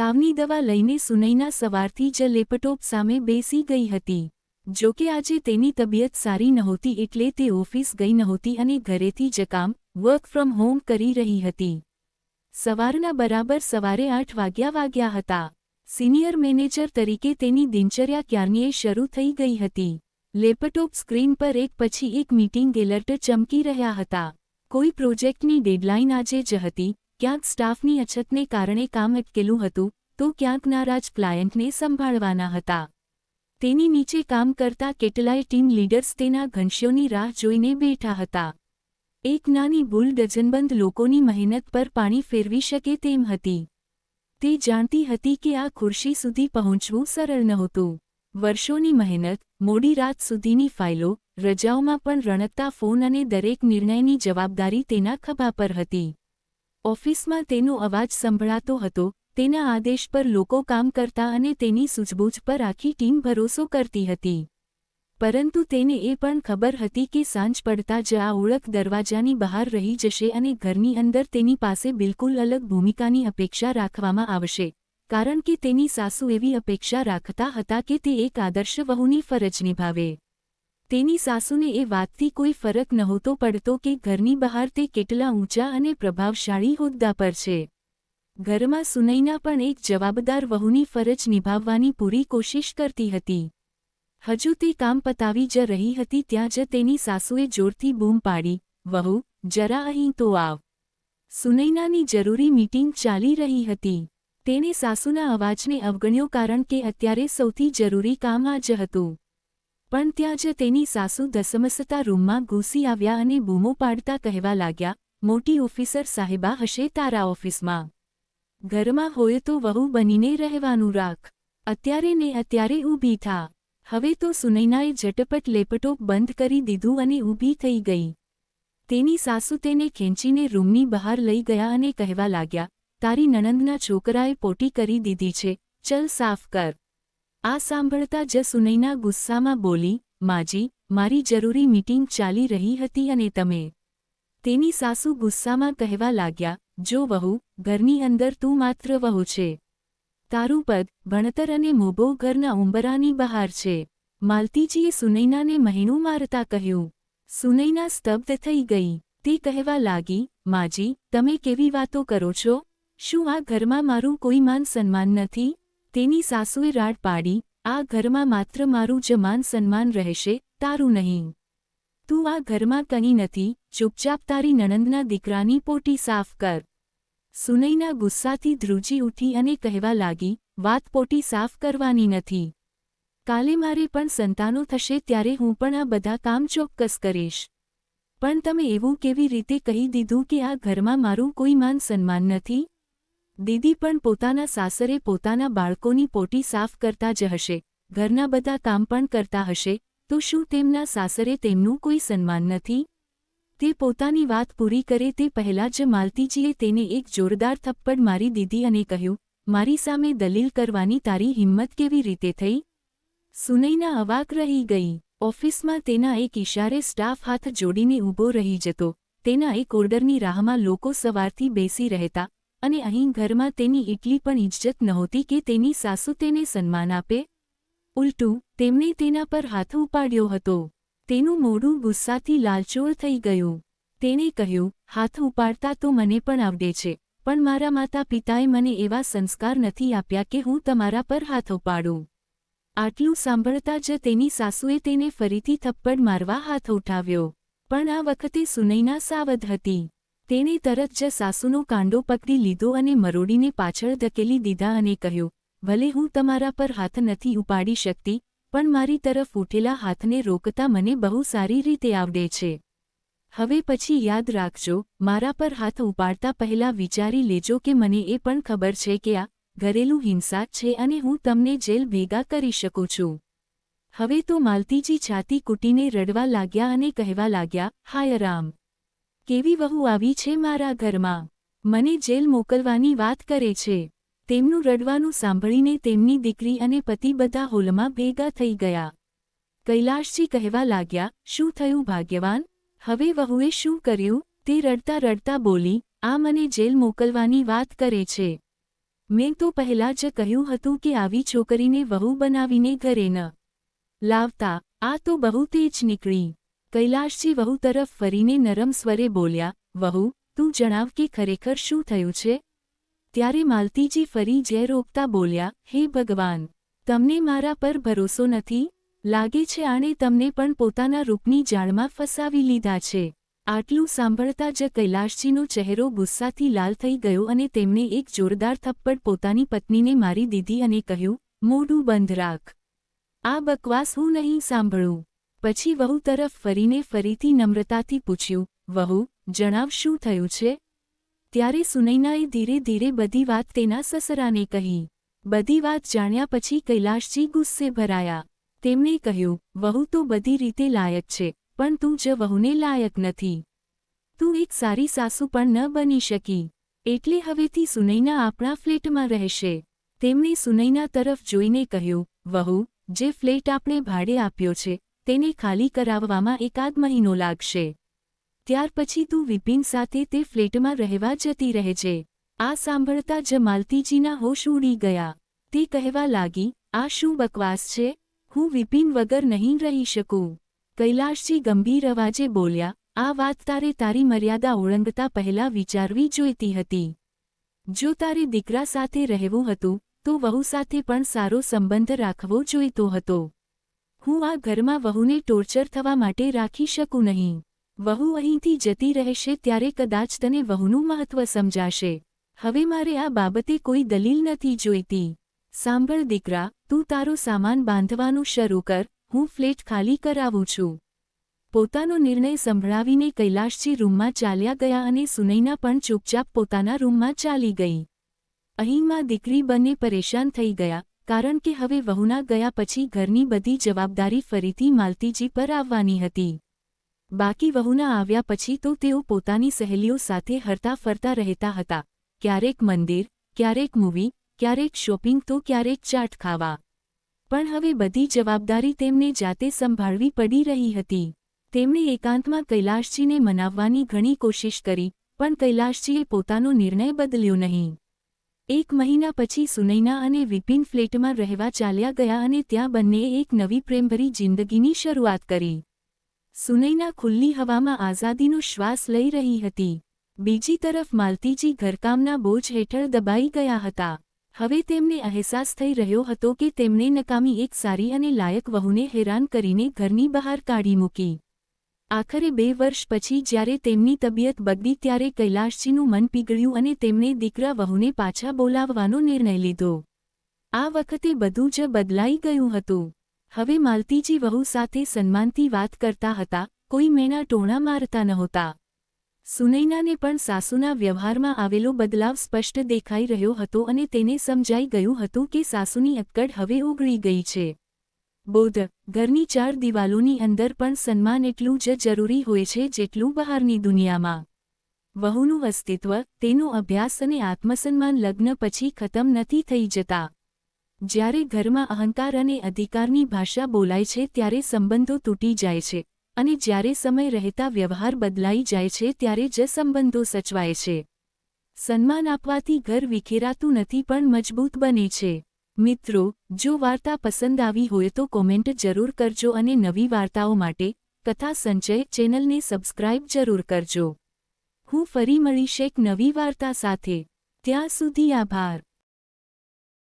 તાવની દવા લઈને સુનૈના સવારથી જ લેપટોપ સામે બેસી ગઈ હતી. જો કે આજે તેની તબિયત સારી નહોતી એટલે તે ઓફિસ ગઈ નહોતી અને ઘરેથી જ કામ, વર્ક ફ્રોમ હોમ કરી રહી હતી. સવારના બરાબર સવારે આઠ વાગ્યા વાગ્યા હતા. સિનિયર મેનેજર તરીકે તેની દિનચર્યા ક્યારનીએ શરૂ થઈ ગઈ હતી. લેપટોપ સ્ક્રીન પર એક પછી એક મીટિંગ એલર્ટ ચમકી રહ્યા હતા. કોઈ પ્રોજેક્ટની ડેડલાઇન આજે જ હતી ક્યાંક સ્ટાફની અછતને કારણે કામ અટકેલું હતું, તો ક્યાંક નારાજ ક્લાયન્ટને સંભાળવાના હતા. તેની નીચે કામ કરતા કેટલાય ટીમ લીડર્સ તેના ઘનશ્યોની રાહ જોઈને બેઠા હતા. એક નાની ભૂલ ડઝનબંધ લોકોની મહેનત પર પાણી ફેરવી શકે તેમ હતી. તે જાણતી હતી કે આ ખુરશી સુધી પહોંચવું સરળ નહોતું. વર્ષોની મહેનત, મોડી રાત સુધીની ફાઇલો, રજાઓમાં પણ રણકતા ફોન અને દરેક નિર્ણયની જવાબદારી તેના ખભા પર હતી. ઓફિસમાં તેનો અવાજ સંભળાતો હતો, તેના આદેશ પર લોકો કામ કરતા અને તેની સૂઝબૂઝ પર આખી ટીમ ભરોસો કરતી હતી. પરંતુ તેને એ પણ ખબર હતી કે સાંજ પડતા જ આ ઓળખ દરવાજાની બહાર રહી જશે અને ઘરની અંદર તેની પાસે બિલકુલ અલગ ભૂમિકાની અપેક્ષા રાખવામાં આવશે, કારણ કે તેની સાસુ એવી અપેક્ષા રાખતા હતા કે તે એક આદર્શ વહુની ફરજ નિભાવે. તેની સાસુને એ વાતથી કોઈ ફરક નહોતો પડતો કે ઘરની બહાર તે કેટલા ઊંચા અને પ્રભાવશાળી હોદ્દા પર છે. ઘરમાં સુનૈના પણ એક જવાબદાર વહુની ફરજ નિભાવવાની પૂરી કોશિશ કરતી હતી. હજુ તે કામ પતાવી જ રહી હતી ત્યાં જ તેની સાસુએ જોરથી બૂમ પાડી, વહુ, જરા અહીં તો આવ. સુનૈનાની જરૂરી મીટિંગ ચાલી રહી હતી. તેણે સાસુના અવાજને અવગણ્યો કારણ કે અત્યારે સૌથી જરૂરી કામ આ જ હતું. પણ ત્યાં જ તેની સાસુ ધસમસતા રૂમમાં ઘૂસી આવ્યા અને બૂમો પાડતા કહેવા લાગ્યા, મોટી ઓફિસર સાહેબા હશે તારા ઓફિસમાં. ઘરમાં હોય તો વહુ બનીને રહેવાનું રાખ. અત્યારે ને અત્યારે ઊભી થા. હવે તો સુનૈનાએ ઝટપટ લેપટોપ બંધ કરી દીધું અને ઊભી થઈ ગઈ. તેની સાસુ તેને ખેંચીને રૂમની બહાર લઈ ગયા અને કહેવા લાગ્યા, તારી નણંદના છોકરાએ પોટી કરી દીધી છે. ચલ સાફ કર. આ સાંભળતા જ સુનૈના ગુસ્સામાં બોલી, માજી, મારી જરૂરી મીટિંગ ચાલી રહી હતી અને તમે તેની સાસુ ગુસ્સામાં કહેવા લાગ્યા, જો વહુ, ઘરની અંદર તું માત્ર વહુ છે. તારું પદ, ભણતર અને મોભો ઘરના ઉંબરાની બહાર છે માલતીજીએ સુનૈનાને મહિનું મારતા કહ્યું. સુનૈના સ્તબ્ધ થઈ ગઈ. તે કહેવા લાગી, માજી, તમે કેવી વાતો કરો છો? શું આ ઘરમાં મારું કોઈ માન સન્માન નથી? તેની સાસુએ રાડ પાડી, આ ઘરમાં માત્ર મારું જ માન સન્માન રહેશે, તારું નહીં. તું આ ઘરમાં કંઈ નથી, ચૂપચાપ તારી નણંદના દીકરાની પોટી સાફ કર. સુનૈના ગુસ્સાથી ધ્રુજી ઉઠી અને કહેવા લાગી, વાત પોટી સાફ કરવાની નથી. કાલે મારે પણ સંતાનો થશે ત્યારે હું પણ આ બધા કામ ચોક્કસ કરીશ. પણ તમે એવું કેવી રીતે કહી દીધું કે આ ઘરમાં મારું કોઈ માન સન્માન નથી? દીદી પણ પોતાના સાસરે પોતાના બાળકોની પોટી સાફ કરતા જ હશે, ઘરના બધા કામ પણ કરતા હશે, તો શું તેમના સાસરે તેમનું કોઈ સન્માન નથી? તે પોતાની વાત પૂરી કરે તે પહેલાં જ માલતીજીએ તેને એક જોરદાર થપ્પડ મારી દીધી અને કહ્યું, મારી સામે દલીલ કરવાની તારી હિંમત કેવી રીતે થઈ? સુનૈના અવાક રહી ગઈ, ઓફિસમાં તેના એક ઇશારે સ્ટાફ હાથ જોડીને ઊભો રહી જતો, તેના એક ઓર્ડરની રાહમાં લોકો સવારથી બેસી રહેતા અને અહીં ઘરમાં તેની એટલી પણ ઇજ્જત નહોતી કે તેની સાસુ તેને સન્માન આપે. ઉલટું, તેમણે તેના પર હાથ ઉપાડ્યો હતો. તેનું મોઢું ગુસ્સાથી લાલચોળ થઈ ગયું. તેણે કહ્યું, હાથ ઉપાડતા તો મને પણ આવડે છે, પણ મારા માતા પિતાએ મને એવા સંસ્કાર નથી આપ્યા કે હું તમારા પર હાથ ઉપાડું. આટલું સાંભળતા જ તેની સાસુએ તેને ફરીથી થપ્પડ મારવા હાથ ઉઠાવ્યો. પણ આ વખતે સુનૈના સાવધ હતી. તેણે તરત જ સાસુનો કાંડો પકડી લીધો અને મરોડીને પાછળ ધકેલી દીધા અને કહ્યું, ભલે હું તમારા પર હાથ નથી ઉપાડી શકતી, પણ મારી તરફ ઉઠેલા હાથને રોકતા મને બહુ સારી રીતે આવડે છે. હવે પછી યાદ રાખજો, મારા પર હાથ ઉપાડતા પહેલા વિચારી લેજો કે મને એ પણ ખબર છે કે આ ઘરેલું હિંસા છે અને હું તમને જેલ ભેગા કરી શકું છું. હવે તો માલતીજી છાતી કૂટીને રડવા લાગ્યા અને કહેવા લાગ્યા, હાય રામ કેવી વહુ આવી છે મારા ઘરમાં? મને જેલ મોકલવાની વાત કરે છે. તેમનું રડવાનું સાંભળીને તેમની દીકરી અને પતિ બધા હોલમાં ભેગા થઈ ગયા. કૈલાશજી કહેવા લાગ્યા, શું થયું ભાગ્યવાન? હવે વહુએ શું કર્યું? તે રડતા રડતા બોલી, આ મને જેલ મોકલવાની વાત કરે છે. મેં તો પહેલાં જ કહ્યું હતું કે આવી છોકરીને વહુ બનાવીને ઘરે ન લાવતા. આ તો બહુ તેજ નીકળી. કૈલાશજી વહુ તરફ ફરીને નરમ સ્વરે બોલ્યા, વહુ, તું જણાવ કે ખરેખર શું થયું છે? ત્યારે માલતીજી ફરી ઝેર રોકતા બોલ્યા, હે ભગવાન, તમને મારા પર ભરોસો નથી? લાગે છે આણે તમને પણ પોતાના રૂપની જાળમાં ફસાવી લીધા છે. આટલું સાંભળતા જ કૈલાશજીનો ચહેરો ગુસ્સાથી લાલ થઈ ગયો અને તેમણે એક જોરદાર થપ્પડ પોતાની પત્નીને મારી દીધી અને કહ્યું, મોઢું બંધ રાખ. આ બકવાસ હું નહીં સાંભળું. પછી વહુ તરફ ફરીને ફરીથી નમ્રતાથી પૂછ્યું, વહુ, જણાવ શું થયું છે? ત્યારે સુનૈનાએ ધીરે ધીરે બધી વાત તેના સસરાને કહી. બધી વાત જાણ્યા પછી કૈલાશજી ગુસ્સે ભરાયા. તેમણે કહ્યું, વહુ તો બધી રીતે લાયક છે, પણ તું જ વહુને લાયક નથી. તું એક સારી સાસુ પણ ન બની શકી. એટલે હવેથી સુનૈના આપણા ફ્લેટમાં રહેશે. તેમણે સુનૈના તરફ જોઈને કહ્યું, વહુ, જે ફ્લેટ આપણે ભાડે આપ્યો છે તેને ખાલી કરાવવામાં એકાદ મહિનો લાગશે. ત્યાર પછી તું વિપિન સાથે તે ફ્લેટમાં રહેવા જતી રહેજે આ સાંભળતા જ માલતીજીના હોશ ઉડી ગયા. તે કહેવા લાગી, આ શું બકવાસ છે? હું વિપિન વગર નહીં રહી શકું. કૈલાશજી ગંભીર અવાજે બોલ્યા, આ વાત તારે તારી મર્યાદા ઓળંગતા પહેલા વિચારવી જોઈતી હતી. જો તારે દીકરા સાથે રહેવું હતું, તો વહુ સાથે પણ સારો સંબંધ રાખવો જોઈતો હતો. હું આ ઘરમાં વહુને ટોર્ચર થવા માટે રાખી શકું નહીં. વહુ અહીંથી જતી રહેશે ત્યારે કદાચ તને વહુનું મહત્વ સમજાશે. હવે મારે આ બાબતે કોઈ દલીલ નથી જોઈતી. સાંભળ દીકરા, તું તારો સામાન બાંધવાનું શરૂ કર, હું ફ્લેટ ખાલી કરાવું છું. પોતાનો નિર્ણય સંભળાવીને કૈલાશજી રૂમમાં ચાલ્યા ગયા અને સુનૈના પણ ચૂપચાપ પોતાના રૂમમાં ચાલી ગઈ. અહીંમાં દીકરી બંને પરેશાન થઈ ગયા કારણ કે હવે વહુના ગયા પછી ઘરની બધી જવાબદારી ફરીથી માલતીજી પર આવવાની હતી. બાકી વહુના આવ્યા પછી તો તેઓ પોતાની સહેલીઓ સાથે હરતા ફરતા રહેતા હતા. ક્યારેક મંદિર, ક્યારેક મૂવી, ક્યારેક શોપિંગ તો ક્યારેક ચાટ ખાવા. પણ હવે બધી જવાબદારી તેમને જાતે સંભાળવી પડી રહી હતી. તેમણે એકાંતમાં કૈલાશજીને મનાવવાની ઘણી કોશિશ કરી, પણ કૈલાશજીએ પોતાનો નિર્ણય બદલ્યો નહીં. એક મહિના પછી સુનૈના અને વિપિન ફ્લેટમાં રહેવા ચાલ્યા ગયા અને ત્યાં બંનેએ એક નવી પ્રેમભરી જિંદગીની શરૂઆત કરી. સુનૈના ખુલ્લી હવામાં આઝાદીનો શ્વાસ લઈ રહી હતી. બીજી તરફ માલતીજી ઘરકામના બોજ હેઠળ દબાઈ ગયા હતા. હવે તેમને અહેસાસ થઈ રહ્યો હતો કે તેમણે નકામી એક સારી અને લાયક વહુને હેરાન કરીને ઘરની બહાર કાઢી મૂકી. આખરે બે વર્ષ પછી જ્યારે તેમની તબિયત બગડી ત્યારે કૈલાશજીનું મન પીગળ્યું અને તેમણે દીકરા વહુને પાછા બોલાવવાનો નિર્ણય લીધો. આ વખતે બધું જ બદલાઈ ગયું હતું. હવે માલતીજી વહુ સાથે સન્માનથી વાત કરતા હતા, કોઈ મેના ટોણા મારતા નહોતા. સુનૈનાને પણ સાસુના વ્યવહારમાં આવેલો બદલાવ સ્પષ્ટ દેખાઈ રહ્યો હતો અને તેને સમજાઈ ગયું હતું કે સાસુની અક્કડ હવે ઉગળી ગઈ છે. બોધ ઘરની ચાર દિવાલોની અંદર પણ સન્માન એટલું જ જરૂરી હોય છે જેટલું બહારની દુનિયામાં. વહુનું અસ્તિત્વ, તેનો અભ્યાસ અને આત્મસન્માન લગ્ન પછી ખતમ નથી થઈ જતા. જ્યારે ઘરમાં અહંકાર અને અધિકારની ભાષા બોલાય છે ત્યારે સંબંધો તૂટી જાય છે અને જ્યારે સમય રહેતા વ્યવહાર બદલાઈ જાય છે ત્યારે જ સંબંધો સચવાય છે. સન્માન આપવાથી ઘર વિખેરાતું નથી પણ મજબૂત બને છે. મિત્રો, જો વાર્તા પસંદ આવી હોય તો કોમેન્ટ જરૂર કરજો અને નવી વાર્તાઓ માટે કથા સંચય ચેનલને સબસ્ક્રાઇબ જરૂર કરજો. હું ફરી મળીશ એક નવી વાર્તા સાથે. ત્યાં સુધી આભાર.